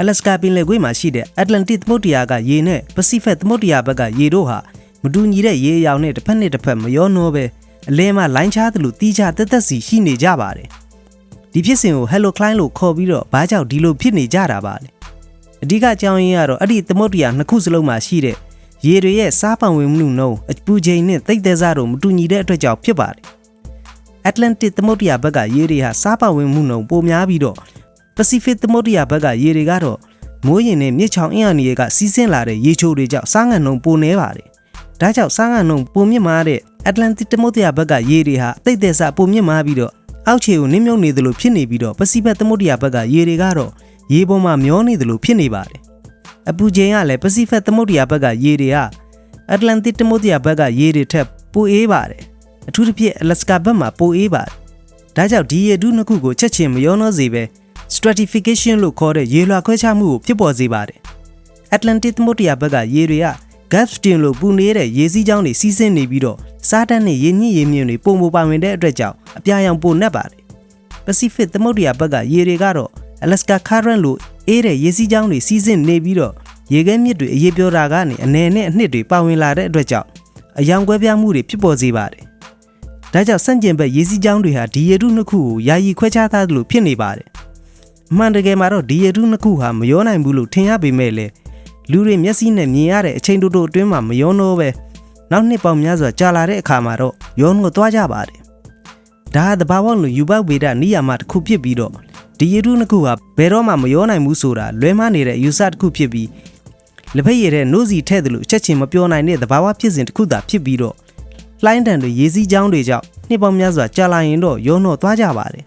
အလက်စကာပင်လယ်ကွေ့မှာရှိတဲ့အတ္တလန်တစ်သမုဒ္ဒရာကရေနဲ့ပစိဖိတ်သမုဒ္ဒရာဘက်ကရေတို့ဟာမတူညီတဲ့ရေအရောင်နဲ့တစ်ဖက်နဲ့တစ်ဖက်မရောနှောပဲအလဲမှာလိုင်းချားသလိုတီးခြားတက်တက်စီရှိနေကြပါတယ်ဒီဖြစ်စဉ်ကို Hello Klein လို့ခေါ်ပြီးတော့ဘာကြောင့်ဒီလိုဖြစ်နေကြတာပါလဲအဓိကအကြောင်းရင်းကတော့အဲ့ဒီသမုဒ္ဒရာနှစ်ခုစလုံးမှာရှိတဲ့ရေတွေရဲ့စားပန်ဝင်မှုနှုန်းအပူချိန်နဲ့တိတ်သက်စားတို့မတူညီတဲ့အတွက်ကြောင့်ဖြစ်ပါတယ် Atlantic သမုဒ္ဒရာဘက်ကရေတွေဟာစားပန်ဝင်မှုနှုန်းပိုများပြီးတော့ Pacific သမုဒ္ဒရာဘက်ကရေတွေကတော့မိုးရင်နဲ့မြစ်ချောင်အင်းအနီကစီးဆင်းလာတဲ့ရေချိုတွေကြောင့်စားငံနှုန်းပိုနေပါတယ်။ဒါကြောင့်စားငံနှုန်းပိုမြင့်မာတဲ့ Atlantic သမုဒ္ဒရာဘက်ကရေတွေဟာတိတ်သက်စားပိုမြင့်မာပြီးတော့အောက်ခြေကိုနင်းမြုပ်နေသလိုဖြစ်နေပြီးတော့ Pacific သမုဒ္ဒရာဘက်ကရေတွေကတော့ရေပေါ်မှာမျောနေသလိုဖြစ်နေပါတယ်။အပူချိန်ကလည်း Pacific သမုဒ္ဒရာဘက်ကရေတွေက Atlantic သမုဒ္ဒရာဘက်ကရေတွေထက်ပိုအေးပါတယ်။အထူးသဖြင့် Alaska ဘက်မှာပိုအေးပါတယ်။ဒါကြောင့်ဒီရေတူးနှစ်ခုကိုချက်ချင်းမရောနှောစေပဲ stratification လို့ခေါ်တဲ့ရေလွှာခွဲခြားမှုကိုဖြစ်ပေါ်စေပါတယ်။ Atlantic သမုဒ္ဒရာဘက်ကရေတွေက Gulf Stream လို့ပူနေတဲ့ရေစီးကြောင်းတွေစီးဆင်းနေပြီးတော့စားတတ်တဲ့ရေညစ်ရေမြင့်တွေပုံမပါဝင်တဲ့အတွက်ကြောင့်အပြာရောင်ပိုနှက်ပါတယ်။ Pacific သမုဒ္ဒရာဘက်ကရေတွေကတော့ Alaska Current လို့အေးတဲ့ရေစီးကြောင်းတွေစီးဆင်းနေပြီးတော့ရေခဲမြစ်တွေအရေးပြောတာကနေအနေနဲ့အနှစ်တွေပါဝင်လာတဲ့အတွက်ကြောင့်အယောင်ကွဲပြားမှုတွေဖြစ်ပေါ်စေပါတယ်။ဒါကြောင့်စန့်ကျင်ဘက်ရေစီးကြောင်းတွေဟာဒီရေတုနှစ်ခုကိုယာယီခွဲခြားထားသလိုဖြစ်နေပါတယ်။အ မှန်တကယ်မှာတော့ဒီရေတုနှစ်ခုဟာမရောနိုင်ဘူးလို့ထင်ရပေမဲ့လည်းလူတွေမျက်စိနဲ့မြင်ရတဲ့အချိန်တိုတိုအတွင်းမှာမရောနှောပဲနောက်နှစ်ပေါင်းများစွာကြာလာတဲ့အခါမှာတော့ရောနှောသွားကြပါတယ်။ဒါဟာတဘာဝလို့ယူပောက်ဗေဒနိယာမတစ်ခုဖြစ်ပြီးတော့ဒီရေတုနှစ်ခုဟာဘယ်တော့မှမရောနိုင်ဘူးဆိုတာလွဲမှားနေတဲ့ယူဆတစ်ခုဖြစ်ပြီးလက်ဖက်ရည်တဲ့နိုးစီထဲ့တယ်လို့ချက်ချင်းမပြောနိုင်တဲ့သဘာဝဖြစ်စဉ်တစ်ခုသာဖြစ်ပြီးတော့လှိုင်းတန်တွေရေစီးကြောင်းတွေကြောင့်နှစ်ပေါင်းများစွာကြာလာရင်တော့ရောနှောသွားကြပါတယ်